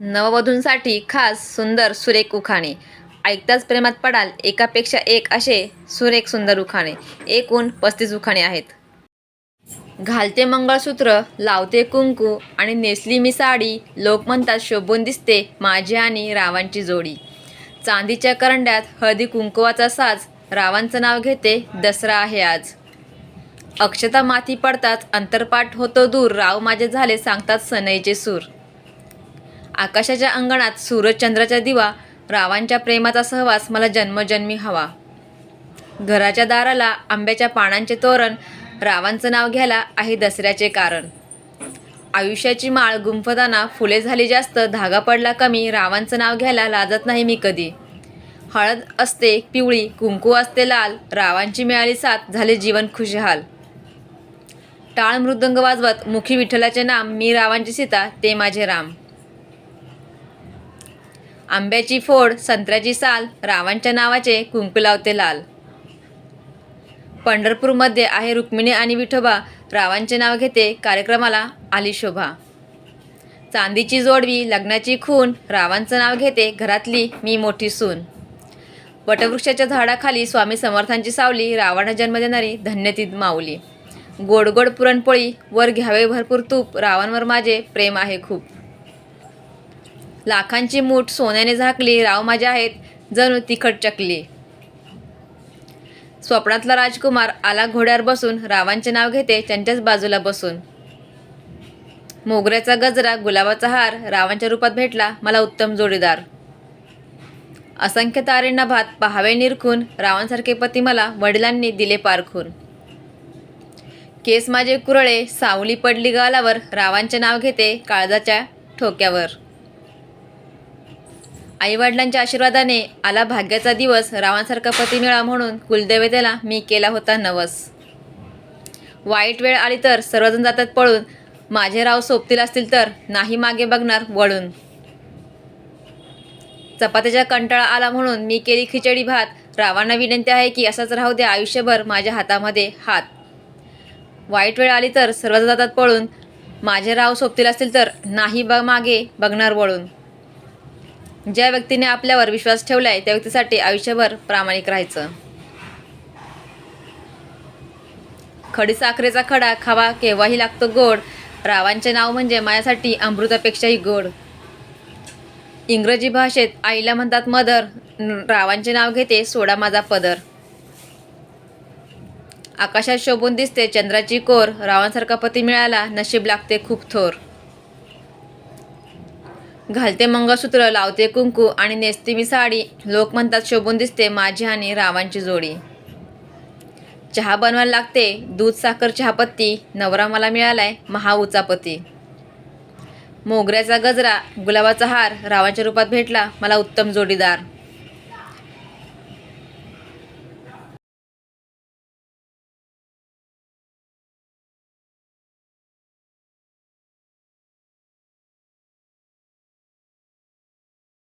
नववधूंसाठी खास सुंदर सुरेख उखाणे. ऐकताच प्रेमात पडाल एकापेक्षा एक असे सुरेख सुंदर उखाणे. एकूण पस्तीस उखाणे आहेत. घालते मंगळसूत्र लावते कुंकू आणि नेसली मी साडी लोक म्हणतात शोभून दिसते माझी आणि रावांची जोडी. चांदीच्या करंड्यात हळदी कुंकुवाचा साज रावांचं नाव घेते दसरा आहे आज. अक्षता माती पडताच अंतरपाठ होतो दूर राव माझे झाले सांगतात सनईचे सूर. आकाशाच्या अंगणात सूरजचंद्राचा दिवा रावांच्या प्रेमाचा सहवास मला जन्मजन्मी हवा. घराच्या दाराला आंब्याच्या पानांचे तोरण रावांचं नाव घ्यायला आहे दसऱ्याचे कारण. आयुष्याची माळ गुंफताना फुले झाली जास्त धागा पडला कमी रावांचं नाव घ्यायला लाजत नाही मी कधी. हळद असते पिवळी कुंकू असते लाल रावांची मिळाली साथ झाले जीवन खुशहाल. टाळ मृदंग वाजवत मुखी विठ्ठलाचे नाम मी रावांची सीता ते माझे राम. आंब्याची फोड संत्र्याची साल रावांच्या नावाचे कुंकू लावते लाल. पंढरपूरमध्ये आहे रुक्मिणी आणि विठोबा. रावांचे नाव घेते कार्यक्रमाला आली शोभा. चांदीची जोडवी लग्नाची खून रावांचं नाव घेते घरातली मी मोठी सून. वटवृक्षाच्या झाडाखाली स्वामी समर्थांची सावली रावणा जन्म देणारी धन्य ती माऊली. गोड गोड पुरणपोळी वर घ्यावे भरपूर तूप रावांवर माझे प्रेम आहे खूप. लाखांची मूठ सोन्याने झाकली राव माझे आहेत जणू तिखट चकली. स्वप्नातला राजकुमार आला घोड्यावर बसून रावांचे नाव घेते त्यांच्याच बाजूला बसून. मोगऱ्याचा गजरा गुलाबाचा हार रावांच्या रूपात भेटला मला उत्तम जोडीदार. असंख्य तारेंना भात पहावे निरखून रावांसारखे पती मला वडिलांनी दिले पारखून. केस माझे कुरळे सावली पडली गालावर रावांचे नाव घेते काळजाच्या ठोक्यावर. आईवडिलांच्या आशीर्वादाने आला भाग्याचा दिवस रावांसारखा पती मिळा म्हणून कुलदेवतेला मी केला होता नवस. वाईट वेळ आली तर सर्वजण जातात पळून. माझे राव सोबतील असतील तर नाही मागे बघणार वळून. चपात्याचा कंटाळा आला म्हणून मी केली खिचडी भात. रावांना विनंती आहे की असाच राहू द्या आयुष्यभर माझ्या हातामध्ये हात. वाईट वेळ आली तर सर्वजण जातात पळून. माझे राव सोबतील असतील तर नाही ब मागे बघणार वळून. ज्या व्यक्तीने आपल्यावर विश्वास ठेवलाय त्या व्यक्तीसाठी आयुष्यभर प्रामाणिक राहायचं. खडी साखरेचा खडा खावा केव्हाही लागतो गोड. रावांचे नाव म्हणजे माझ्यासाठी अमृतापेक्षाही गोड. इंग्रजी भाषेत आईला म्हणतात मदर रावांचे नाव घेते सोडा माझा पदर. आकाशात शोभून दिसते चंद्राची कोर रावांसारखा पती मिळाला नशीब लागते खूप थोर. घालते मंगळसूत्र लावते कुंकू आणि नेसते मी साडी. लोक म्हणतात शोभून दिसते माझी आणि रावांची जोडी. चहा बनवायला लागते. दूध साखर चहापत्ती. नवरा मला मिळालाय महाउचापती मोगऱ्याचा गजरा गुलाबाचा हार रावांच्या रूपात भेटला मला उत्तम जोडीदार.